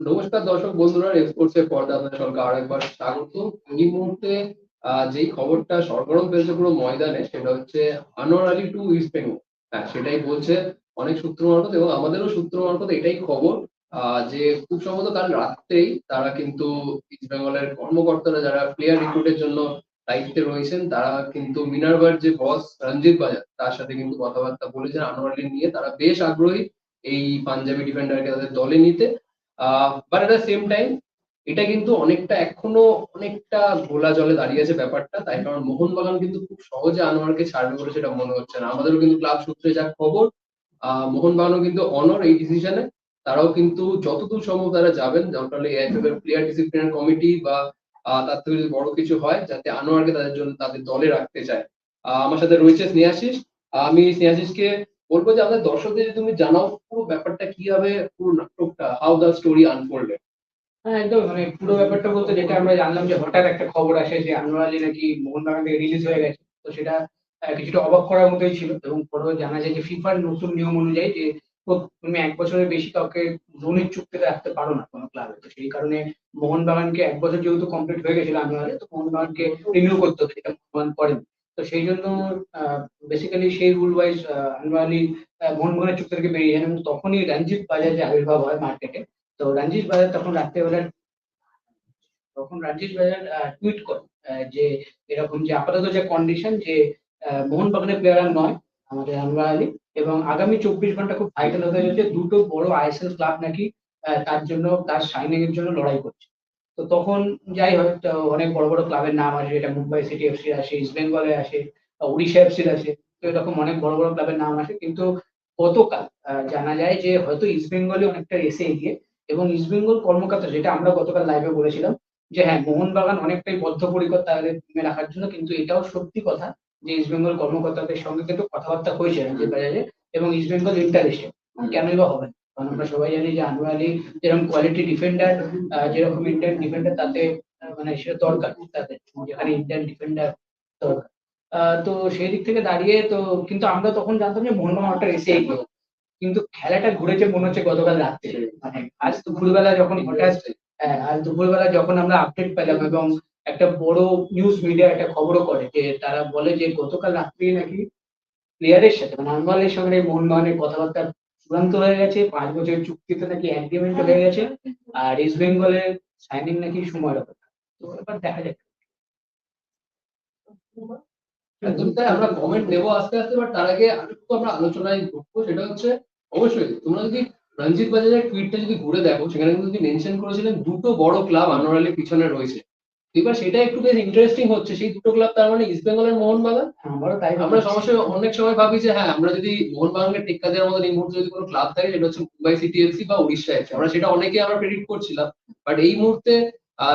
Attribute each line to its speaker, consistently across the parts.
Speaker 1: নমস্কার দর্শক বন্ধুরা রেসকোর্স পর্দা আপনাদের সবাইকে আরেকবার স্বাগত। এই মুহূর্তে যেই খবরটা সরগরম পেয়েছে পুরো ময়দানে, সেটা হচ্ছে আনোয়ার আলী টু ইস্ট বেঙ্গল হ্যাঁ সেটাই বলছে অনেক সূত্র মারফত এবং আমাদেরও সূত্র মারফত এটাই খবর যে খুব সম্ভবত কাল রাত্রেই তারা কিন্তু ইস্ট বেঙ্গলের কর্মকর্তারা, যারা প্লেয়ার রিক্রুটের জন্য দায়িত্বে রয়েছেন, তারা কিন্তু মিনারবার যে বস রঞ্জিত বাজার, তার সাথে কিন্তু কথাবার্তা বলেছেন আনোয়ার আলী নিয়ে। তারা বেশ আগ্রহী এই পাঞ্জাবি ডিফেন্ডারকে তাদের দলে নিতে। But at the same time এটা কিন্তু অনেকটা এখনও অনেকটা গোলা জলে দাঁড়িয়ে আছে ব্যাপারটা। তাই কারণ মোহনবাগান কিন্তু খুব সহজে আনোয়ারকে ছাড়বে বলে সেটা মনে হচ্ছে না। আমাদেরও কিন্তু ক্লাব সূত্রে যা খবর মোহনবাগানও কিন্তু অনর এই ডিসিশনে তারাও কিন্তু যতদূর সম্ভব তারা যাবেন। এআইএফএফ এর প্লেয়ার ডিসিপ্লিনার কমিটি বা তার থেকে যদি বড় কিছু হয়, যাতে আনোয়ারকে তাদের জন্য তাদের দলে রাখতে চায়। আমার সাথে রয়েছে স্নেহাশিস। আমি স্নেহাশিসকে বলব যে, আমাদের দর্শকদের তুমি জানাও পুরো ব্যাপারটা কীভাবে, পুরো নাটকটা হাউ দ্য স্টোরি আনফোল্ডেড
Speaker 2: হ্যাঁ একদম মানে পুরো ব্যাপারটা বলতে যেটা আমরা জানলাম যে, হঠাৎ একটা খবর আসে যে আনোয়ার আলী নাকি মোহনবাগান থেকে রিলিজ হয়ে গেছে। তো সেটা কিছুটা অবাক করার মতোই ছিল। এবং পরেও জানা যায় যে ফিফার নতুন নিয়ম অনুযায়ী যে তুমি এক বছরের বেশি কাউকে লোনের চুক্তিতে রাখতে পারো না কোনো ক্লাবে তো সেই কারণে মোহনবাগানকে এক বছর যেহেতু কমপ্লিট হয়ে গেছিল আনোয়ারে তো মোহনবাগানকে রিনিউ করতে হতো সেটা মোহনবাগান করেন। তো সেই জন্য বেসিক্যালি সেই রুল ওয়াইজ আহ, মোহনবাগানের চুক্তি থেকে বেরিয়ে যান। এবং তখনই রঞ্জিত বাজার যে আবির্ভাব হয় মার্কেটে তো রঞ্জিত বাজার তখন রাত্রেবেলা তখন রাজেশ বাজার টুইট করে যে এরকম যে আপাতত যে কন্ডিশন যে মোহনবাগানের প্লেয়ার আর নয় আমাদের আনোয়ার আলী এবং আগামী চব্বিশ ঘণ্টা খুব ভাইটাল হতে যাচ্ছে দুটো বড় আইএসএল ক্লাব নাকি তার জন্য তার সাইনিং এর জন্য লড়াই করছে। তো তখন যাই তো অনেক বড় বড় ক্লাবের নাম আসে এটা মুম্বাই সিটি এফসি আসে ইস্ট বেঙ্গলে আসে উড়িষ্যা এফসির আসে, তো এরকম অনেক বড় বড় ক্লাবের নাম আসে। কিন্তু গতকাল জানা যায় যে হয়তো ইস্ট বেঙ্গলে অনেকটা এসে এগিয়ে এবং ইস্ট বেঙ্গল কর্মকর্তা, যেটা আমরা গতকাল লাইভে বলেছিলাম, যে হ্যাঁ মোহনবাগান অনেকটাই বদ্ধপরিকর তাদের টিমে রাখার জন্য, কিন্তু এটাও সত্যি কথা যে ইস্ট বেঙ্গল কর্মকর্তাদের সঙ্গে কিন্তু কথাবার্তা হয়েছে রঞ্জিত বাজারে। এবং ইস্ট বেঙ্গল ইন্টারেস্টেড কেনই বা হবে? কারণ আমরা সবাই জানি যে আনোয়ার আলী যেরকম কোয়ালিটি ডিফেন্ডার যেরকম ইন্ডিয়ান ডিফেন্ডার তাতে মানে সেটা দরকার তাদের যেখানে ইন্ডিয়ান ডিফেন্ডার দরকার। তো সেই দিক থেকে দাঁড়িয়ে তো কিন্তু আমরা তখন জানতাম যে মোহনবাগান একটা এসে এগিয়ে কিন্তু খেলাটা ঘুরেছে মনে হচ্ছে গতকাল রাত্রে। মানে আজ দুপুরবেলা যখন হঠাৎ হ্যাঁ আজ দুপুরবেলা যখন আমরা আপডেট পেলাম এবং একটা বড় নিউজ মিডিয়া একটা খবরও করে যে তারা বলে যে গতকাল রাত্রি নাকি প্লেয়ারের সাথে মানে আনোয়ারের সঙ্গে মোহনবাগানের কথাবার্তা চূড়ান্ত হয়ে গেছে। পাঁচ বছরের চুক্তিতে নাকি এগ্রিমেন্ট হয়ে গেছে। আর ইস্ট বেঙ্গলের সাইনিং নাকি সময়ের অপেক্ষা তো এবার দেখা যাক।
Speaker 1: একদম তাই আমরা কমেন্ট দেবো আস্তে আস্তে বাট তার আগে আরেকটু আমরা আলোচনায় ঢুকবো। সেটা হচ্ছে, অবশ্যই তোমরা যদি রঞ্জিত বাজারের টুইটটা যদি ঘুরে দেখো, সেখানে কিন্তু মেনশন করেছিলেন দুটো বড় ক্লাব আনোয়ার আলীর পিছনে রয়েছে। এবার সেটা একটু বেশ ইন্টারেস্টিং হচ্ছে। সেই দুটো ক্লাব তার মানে ইস্ট বেঙ্গলের মোহনবাগান।
Speaker 2: আমারও তাই
Speaker 1: আমরা সমস্যা অনেক সময় ভাবি যে হ্যাঁ আমরা যদি মোহনবাগানকে টেক্কা দেওয়ার মতো এই মুহূর্তে যদি কোনো ক্লাব থাকে সেটা হচ্ছে মুম্বাই সিটি এফসি বা উড়িষ্যা এফসি আমরা সেটা অনেকে আমরা প্রেডিক্ট করছিলাম। বাট এই মুহূর্তে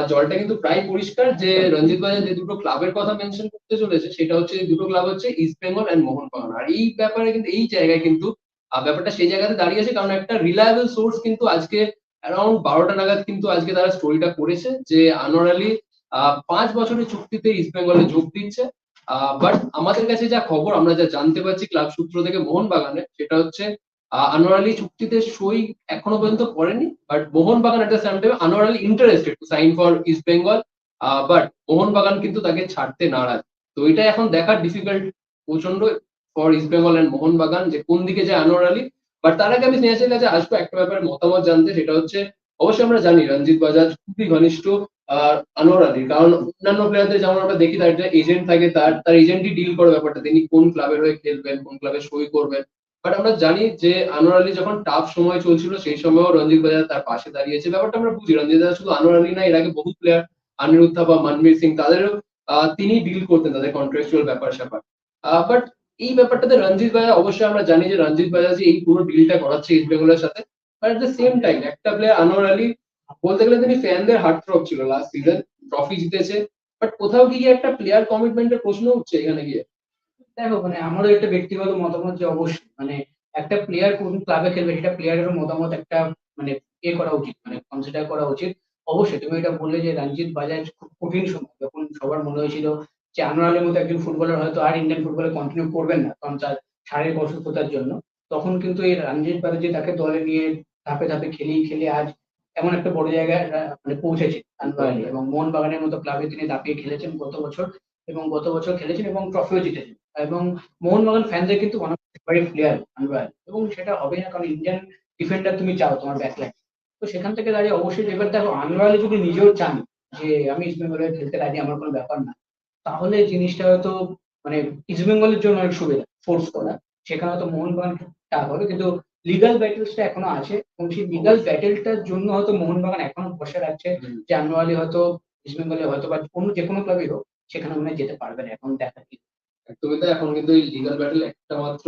Speaker 1: জলটা কিন্তু প্রায় পরিষ্কার যে রঞ্জিত বাজার যে দুটো ক্লাবের কথা মেনশন করতে চলেছে সেটা হচ্ছে দুটো ক্লাব হচ্ছে ইস্ট বেঙ্গল অ্যান্ড মোহনবাগান আর এই ব্যাপারে কিন্তু এই জায়গায় কিন্তু ব্যাপারটা সেই জায়গাতে দাঁড়িয়ে আছে। কারণ একটা রিলায়েবল সোর্স কিন্তু আজকে অ্যারাউন্ড বারোটা নাগাদ কিন্তু আজকে তারা স্টোরিটা করেছে যে আনোয়ার আলী পাঁচ বছরের চুক্তিতে ইস্ট বেঙ্গলে যোগ দিচ্ছে। বাট আমাদের কাছে যা খবর, আমরা যা জানতে পারছি ক্লাব সূত্র থেকে মোহনবাগানে, সেটা হচ্ছে আনোয়ার আলী চুক্তিতে সই এখনও পর্যন্ত করেনি but Mohun Bagan the same time Anwar Ali interested to sign for East Bengal but Mohun Bagan কিন্তু তাকে ছাড়তে নারাজ। তো এটা এখন দেখার ডিফিকাল্ট প্রচণ্ড for East Bengal and Mohun Bagan যে কোন দিকে যায় আনোয়ার আলী বাট তার আগে আমি স্নেহাসের কাছে আসব একটা ব্যাপারে মতামত জানতে, সেটা হচ্ছে, অবশ্যই আমরা জানি, রঞ্জিত বাজাজ খুবই ঘনিষ্ঠ আনোয়ার আলী কারণ অন্যান্য প্লেয়ারদের যেমন আমরা দেখি, তার একটা এজেন্ট থাকে, তার তার এজেন্টই ডিল করে ব্যাপারটা। তিনি কোন ক্লাবের হয়ে খেলবেন, কোন ক্লাবে সই করবেন। বাট আমরা জানি যে আনোয়ার আলী যখন টাফ সময় চলছিল, সেই সময়ও রঞ্জিত বাজার তার পাশে দাঁড়িয়েছে। ব্যাপারটা আমরা বুঝি। রঞ্জিত বাজার শুধু আনোয়ার আলী না, এর আগে বহু প্লেয়ার অনিরুদ্ধ বা মনবীর সিং, তাদেরও তিনি ডিল করতেন তাদের কন্ট্রাকচুয়াল ব্যাপার স্যাপার বাট এই ব্যাপারটাতে রঞ্জিত বাজার, অবশ্যই আমরা জানি যে রঞ্জিত বাজার যে এই পুরো ডিলটা করাচ্ছে ইস্ট বেঙ্গলের সাথে but at the same time একটা প্লেয়ার আনোয়ার আলী বলতে গেলে তিনি ফ্যানদের হার্ট থ্রপ ছিল লাস্ট সিজন ট্রফি জিতেছে বাট কোথাও কি একটা প্লেয়ার কমিটমেন্টের প্রশ্ন উঠছে এখানে গিয়ে।
Speaker 2: দেখো মানে আমারও একটা ব্যক্তিগত মতামত যে অবশ্যই মানে একটা প্লেয়ার কোন ক্লাবে খেলবে সেটা প্লেয়ারের মতামত একটা মানে এ করা উচিত মানে কনসিডার করা উচিত। অবশ্যই, তুমি এটা বললে যে রঞ্জিত বাজাজ খুব কঠিন সময়, যখন সবার মনে হয়েছিল যে আনোয়ার মতো একজন ফুটবলার হয়তো আর ইন্ডিয়ান ফুটবলে কন্টিনিউ করবেন না, কারণ তার শারীরিক অসুস্থতার জন্য। তখন কিন্তু এই রঞ্জিত ব্যানার্জি তাকে দলে নিয়ে ধাপে ধাপে খেলিয়ে খেলে, আজ এমন একটা বড় জায়গায় মানে পৌঁছেছে আনওয়ারলি এবং মোহনবাগানের মতো ক্লাবে তিনি দাপিয়ে খেলেছেন গত বছর এবং গত বছর খেলেছেন এবং ট্রফিও জিতেছেন। এবং মোহনবাগান ফ্যানদের কিন্তু অফ ফেভারিট প্লেয়ার এবং সেটা হবে না, কারণ ইন্ডিয়ান ডিফেন্ডার তুমি চাও তোমার ব্যাকলাইন তো সেখান থেকে দাঁড়িয়ে অবশ্যই এবার দেখো আনওয়ারলি যদি নিজেও চান যে, আমি ইস্ট বেঙ্গলে খেলতে রাজি, আমার কোনো ব্যাপার না, তাহলে জিনিসটা হয়তো মানে ইস্ট বেঙ্গলের জন্য অনেক সুবিধা ফোর্স করা। সেখানে হয়তো মোহনবাগান টাফ হবে, কিন্তু লিগাল ব্যাটেলসটা এখনও আছে এবং সেই লিগাল ব্যাটেলটার জন্য হয়তো মোহনবাগান এখনও বসে রাখছে যে আনোয়ালি হয়তো ইস্ট বেঙ্গলে হয়তো বা অন্য যে কোনো ক্লাবই হোক সেখানে মনে যেতে পারবে না এখন দেখা কি
Speaker 1: একদমই তাই এখন কিন্তু এই লিগাল ব্যাটেল একটা মাত্র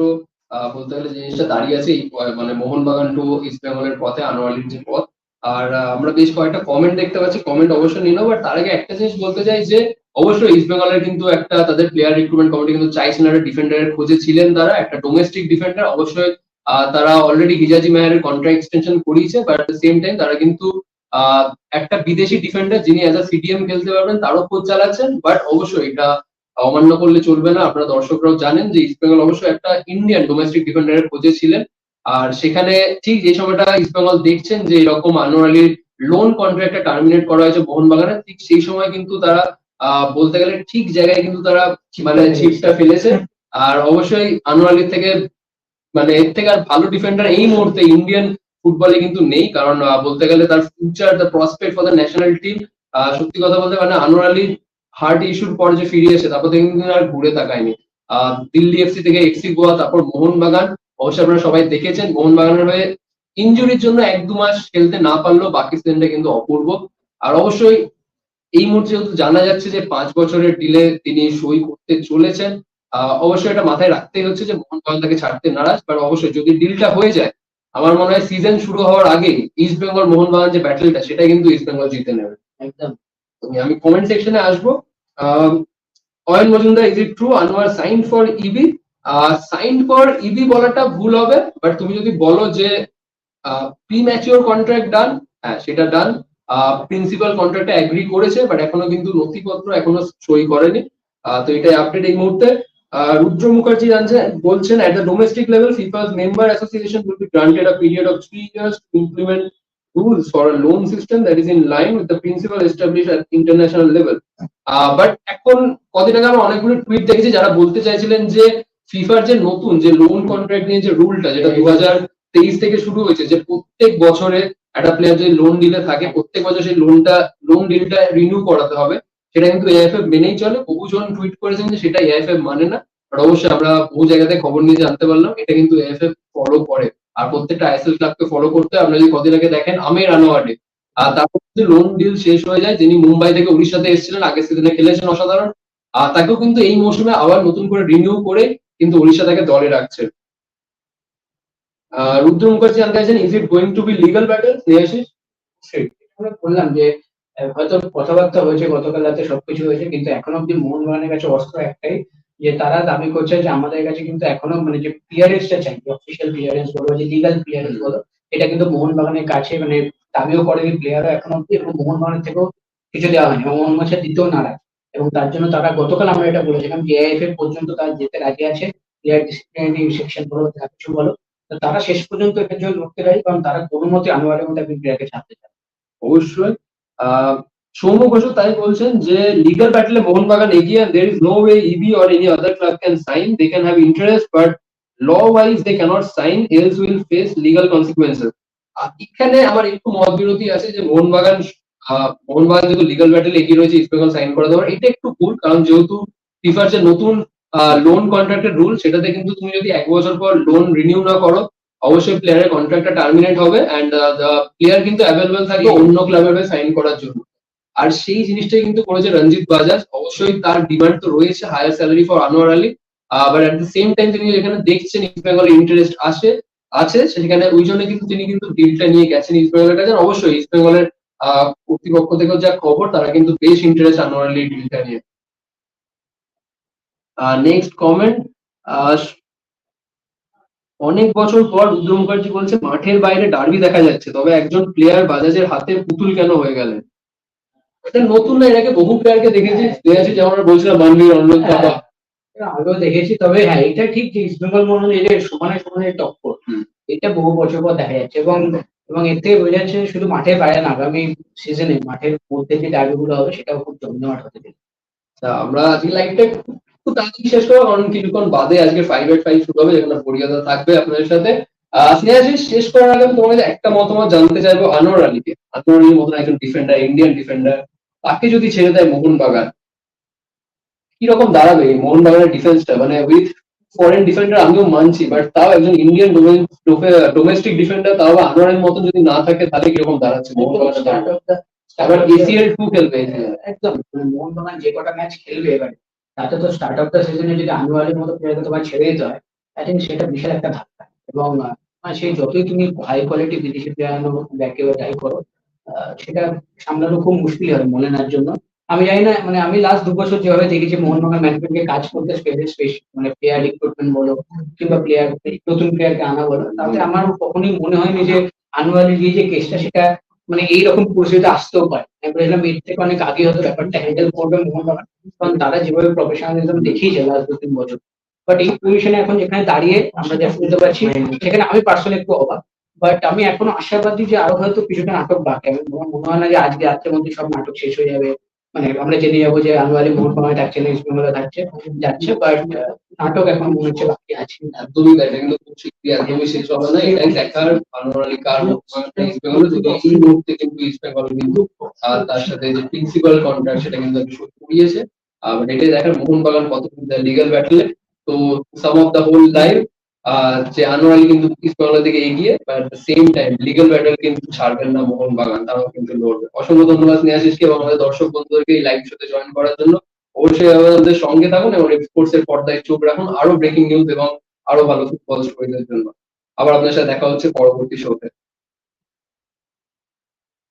Speaker 1: বলতে গেলে জিনিসটা দাঁড়িয়ে আছে মানে মোহনবাগান টু ইস্ট বেঙ্গলের পথে আনোয়ারির যে পথ। আর আমরা বেশ কয়েকটা কমেন্ট দেখতে পাচ্ছি কমেন্ট অবশ্যই নিয়ে নেব বাট তার আগে একটা জিনিস বলতে চাই যে অবশ্যই ইস্ট বেঙ্গলের কিন্তু একটা তাদের প্লেয়ার রিক্রুটমেন্ট কমিটি কিন্তু চাইছেন একটা ডিফেন্ডারের খোঁজে ছিলেন তারা একটা ডোমেস্টিক ডিফেন্ডার অবশ্যই তারা already Hijazi Maher contract extension করিয়েছে but at the same time তারা কিন্তু একটা বিদেশি ডিফেন্ডার যিনি অ্যাজ আ সিডিএম খেলতে পারবেন তারও খোঁজ চালাচ্ছেন বাট অবশ্যই এটা অমান্য করলে চলবে না। আপনারা দর্শকরাও জানেন যে ইস্টবেঙ্গল অবশ্যই একটা ইন্ডিয়ান ডোমেস্টিক ডিফেন্ডারের খোঁজে ছিলেন। আর সেখানে ঠিক যে সময়টা ইস্টবেঙ্গল দেখছেন যে এরকম আনোয়ার আলীর লোন কন্ট্রাক্টটা টার্মিনেট করা হয়েছে মোহনবাগানের ঠিক সেই সময় কিন্তু তারা আহ, বলতে গেলে ঠিক জায়গায় কিন্তু তারা মানে চিপসটা ফেলেছে। আর অবশ্যই আনোয়ার আলীর থেকে মানে এর থেকে আর ভালো ডিফেন্ডার এই মুহূর্তে ইন্ডিয়ান ফুটবলে কিন্তু নেই। কারণ বলতে গেলে তার future the prospect for the national team সত্যি কথা বলতে মানে আনোয়ার আলী হার্ট ইস্যুর পর যে ফিরে এসে, তারপর থেকে কিন্তু আর ঘুরে তাকায়নি। দিল্লি এফসি থেকে এক্সি গোয়া, তারপর মোহনবাগান। অবশ্যই আপনারা সবাই দেখেছেন, মোহনবাগানের হয়ে ইনজুরির জন্য এক দু মাস খেলতে না পারলেও বাকি সিজনটা কিন্তু অপূর্ব। আর অবশ্যই এই মুহূর্তে যেহেতু জানা যাচ্ছে যে পাঁচ বছরের ডিলে তিনি সই করতে চলেছেন অবশ্যই এটা মাথায় রাখতেই হচ্ছে যে মোহনবাগান তাকে ছাড়তে নারাজ বাট অবশ্যই যদি ডিলটা হয়ে যায় আমার মনে হয় সিজন শুরু হওয়ার আগে ইস্ট বেঙ্গল মোহনবাগান যে ব্যাটেলটা সেটা কিন্তু ইস্ট বেঙ্গল জিতে নেবে।
Speaker 2: একদম।
Speaker 1: আমি কমেন্ট সেকশনে আসব। Ayan Majumdar is it true Anwar sign for EB sign for EB বলাটা ভুল হবে বাট তুমি যদি বলো যে প্রি ম্যাচিওর কন্ট্রাক্ট ডান হ্যাঁ সেটা ডান প্রিন্সিপাল কন্ট্রাক্টে অ্যাগ্রি করেছে বাট এখনও কিন্তু নথিপত্র এখনও সই করেনি। তো এটাই আপডেট এই মুহূর্তে। রুদ্র মুখার্জি জানছে, বলছেন অ্যাট দ্য ডোমেস্টিক লেভেল ফিফার member association will be granted a period of three years to implement rules for a loan system that is in line with the principle establish at international level but এখন কদিন আগে আমি অনেকগুলো tweet দেখেছি যারা বলতে চাইছিলেন যে ফিফার যে নতুন যে লোন কন্ট্রাক্ট নিয়ে যে রুলটা যেটা দু হাজার তেইশ থেকে শুরু হয়েছে, যে প্রত্যেক বছরে একটা প্লেয়ার যে লোন ডিলে থাকে, প্রত্যেক বছর সেই লোনটা লোন ডিলটা রিনিউ করাতে হবে সেটা কিন্তু এএফএফ মেনেই চলে। বহুজন টুইট করেছেন যে সেটা এএফএফ মানে না বাট অবশ্যই আমরা বহু জায়গাতে খবর নিয়ে জানতে পারলাম, এটা কিন্তু এএফএফ ফলো করে। আর প্রত্যেকটা আইএসএল ক্লাবকে ফলো করতে। আপনারা যদি কদিন আগে দেখেন, আমের আনোয়ারে আর তারপর যদি লোন ডিল শেষ হয়ে যায়, যিনি মুম্বাই থেকে উড়িষ্যাতে এসেছিলেন আগের সিজনে খেলেছেন অসাধারণ। আর তাকেও কিন্তু এই মৌসুমে আবার নতুন করে রিনিউ করে কিন্তু উড়িষ্যা তাকে দলে রাখছে। রুদ্র মুখার্জি জানতে চাইছেন is it going to be legal battle
Speaker 2: সেই আমরা বললাম যে হয়তো কথাবার্তা হয়েছে, গতকাল রাতে সবকিছু হয়েছে, কিন্তু এখনও অব্দি মোহনবাগানের কাছে অস্ত্র একটাই, যে তারা দাবি করছে যে আমাদের কাছে কিন্তু এখনও মানে যে ক্লিয়ারেন্সটা চাই অফিসিয়াল ক্লিয়ারেন্স বলো যে লিগাল ক্লিয়ারেন্স বলো, এটা কিন্তু মোহনবাগানের কাছে মানে দাবিও করেনি প্লেয়ারও এখনও অব্দি এবং মোহনবাগানের থেকেও কিছু দেওয়া হয়নি এবং মোহনবাগান সাথে দিতেও নারাজ। এবং তার জন্য তারা গতকাল আমরা এটা বলেছিলাম যে এআইএফ পর্যন্ত তারা যেতে রাজি আছে প্লেয়ার ডিসিপ্লিনারি সেকশন বলো, যা কিছু বলো, তো তারা শেষ পর্যন্ত এটার জন্য লড়তে রাজি, কারণ তারা কোনো মতে আনোয়ারের মধ্যে একজন প্লেয়ারকে ছাড়তে চায়
Speaker 1: অবশ্যই। সৌম্য ঘোষ তাই বলছেন যে লিগাল ব্যাটেলে মোহনবাগান এগিয়ে there is no way EB or any other club can sign they can have interest but law wise they can't sign else will face legal consequences এখানে আমার একটু মত বিরোধী আছে যে মোহনবাগান মোহনবাগান যেহেতু লিগাল ব্যাটেল এগিয়ে রয়েছে ইস্ট সাইন করে দেওয়ার, এটা একটু ভুল, কারণ যেহেতু ফিফার যে নতুন লোন কন্ট্রাক্টের রুল সেটাতে কিন্তু তুমি যদি এক বছর পর লোন রিনিউ না করো অবশ্যই প্লেয়ারের কন্ট্রাক্টটা টার্মিনেট হবে অ্যান্ড প্লেয়ার কিন্তু অ্যাভেলেবেল থাকবে অন্য ক্লাবের হয়ে সাইন করার জন্য। আর সেই জিনিসটাই কিন্তু করেছে রঞ্জিত বাজাজ। অবশ্যই তার ডিমান্ড তো রয়েছে higher salary for Anwar Ali but at the same time তিনি যেখানে দেখছেন ইস্ট বেঙ্গল ইন্টারেস্ট আসে, আছে, সেখানে ওই জন্য কিন্তু তিনি কিন্তু ডিলটা নিয়ে গেছেন ইস্ট বেঙ্গলের কাছে। অবশ্যই ইস্ট বেঙ্গলের কর্তৃপক্ষ থেকেও যা খবর, তারা কিন্তু বেশ ইন্টারেস্ট আনোয়ার আলী ডিলটা নিয়ে। নেক্সট কমেন্ট অনেক বছর পর রুদ্র মুখার্জি বলছে মাঠের বাইরে ডার্বি দেখা যাচ্ছে। তবে একজন প্লেয়ার বাজাজের হাতে পুতুল কেন হয়ে গেলেন? এটা নতুন না আগে বহু প্লেয়ারকে দেখেছি দেখেছি যেমন আমরা বলছিলাম মানবীর অনুরোধ বাবা।
Speaker 2: আগেও দেখেছি তবে হ্যাঁ এটা ঠিক যে ইস্ট বেঙ্গল মনে হয় সমানে সমানে টক্কর এটা বহু বছর পর দেখা যাচ্ছে এবং এবং এর থেকে বোঝা যাচ্ছে শুধু মাঠের বাইরে না আগামী সিজনে মাঠের মধ্যে যে ডার্বি গুলো হবে সেটাও খুব জমজমাট হতে
Speaker 1: তা আমরা আজকে লাইভটা একটু তাড়াতাড়ি শেষ করব কারণ কিছুক্ষণ বাদে আজকে ফাইভ এট ফাইভ শুরু হবে যেখানে পরিয়াদা থাকবে আপনাদের সাথে। স্নেহাশিস শেষ করার আগে আমি কাছে একটা মতামত জানতে চাইব আনোয়ার আলীকে। আনোয়ার আলীর মতন একজন ডিফেন্ডার ইন্ডিয়ান ডিফেন্ডার তাকে যদি ছেড়ে দেয় মোহনবাগান কীরকম দাঁড়াবে মোহনবাগানের ডিফেন্সটা মানে উইথ ফরেন ডিফেন্ডার আমিও মানছি বাট তাও একজন ইন্ডিয়ান ডোমেস্টিক ডিফেন্ডার তাও আনোয়ারের মতন যদি না থাকে তাহলে কীরকম দাঁড়াচ্ছে মোহনবাগানের
Speaker 2: of
Speaker 1: আবার এসিএল টু খেলবে।
Speaker 2: একদম মানে মোহনবাগান যে কটা ম্যাচ খেলবে এবারে। তাতে তো স্টার্ট অফ দ্য সিজনে যদি আনোয়ারের মতো প্লেয়ারকে তোমার ছেড়ে দিতে হয় আই থিঙ্ক সেটা বিশাল একটা ধাক্কা। এবং মানে সেই যতই তুমি হাই কোয়ালিটি বিদেশি প্লেয়ার আনো ব্যাকে বা যাই করো সেটা সামলানো খুব মুশকিল হয় মনে মোলেনার জন্য। আমি জানি না মানে আমি লাস্ট দু বছর যেভাবে দেখেছি মোহনবাগান ম্যানেজমেন্টকে কাজ করতে স্পেস মানে প্লেয়ার রিক্রুটমেন্ট বলো কিংবা প্লেয়ার নতুন প্লেয়ারকে আনা বলো তাহলে আমার কখনোই মনে হয়নি যে আনোয়ারের যে যে কেসটা সেটা মানে এইরকম পরিস্থিতি আসতেও পারে। আমি বলেছিলাম এর থেকে অনেক আগে হয়তো ব্যাপারটা হ্যান্ডেল করবে মোহনবাগান কারণ তারা যেভাবে প্রফেশনালিজম দেখিয়েছে লাস্ট দু তিন বছর। বাট এই পজিশনে এখন যেখানে দাঁড়িয়ে আমরা যা শুনতে পাচ্ছি সেখানে আমি পার্সোনালি একটু অবাক। বাট আমি এখনও আশাবাদী যে আরও হয়তো কিছুটা নাটক বাকি আমি মনে হয় না যে আজকে রাত্রের মধ্যে সব নাটক শেষ হয়ে যাবে। মানে আমরা জেনে যাব যে আনোয়ারি মোহনবাগান থাকছে না ইস্ট বেঙ্গলে থাকছে। যাচ্ছে বাট নাটক এখন মনে হচ্ছে বাকি আছে।
Speaker 1: একদমই তাই কিন্তু খুব শিগগিরই একদমই শেষ হবে না। এটাই দেখার আনোয়ার আলী কার ইস্ট বেঙ্গল যদি এই মুহূর্তে কিন্তু ইস্ট বেঙ্গল কিন্তু, আর তার সাথে যে প্রিন্সিপাল কন্ট্রাক্ট সেটা কিন্তু শোধ করিয়েছে। আর এটাই দেখার মোহনবাগান কত লিগাল ব্যাটলে তো sum of the whole life যে আনোয়ারি কিন্তু ইস্ট বেঙ্গলের দিকে এগিয়ে but same time legal battle কিন্তু ছাড়বেন না মোহনবাগান তারাও কিন্তু লড়বে। অসংখ্য ধন্যবাদ স্নেহাশিসকে এবং আমাদের দর্শক বন্ধুদেরকে এই লাইভ শোতে জয়েন করার জন্য। অবশ্যই আমাদের সঙ্গে থাকুন এবং স্পোর্টস এর পর্দায় চোখ রাখুন। আরও ব্রেকিং নিউজ এবং আরও ভালো ফুটবল স্টোরিদের জন্য। আবার আপনার সাথে দেখা হচ্ছে পরবর্তী শোতে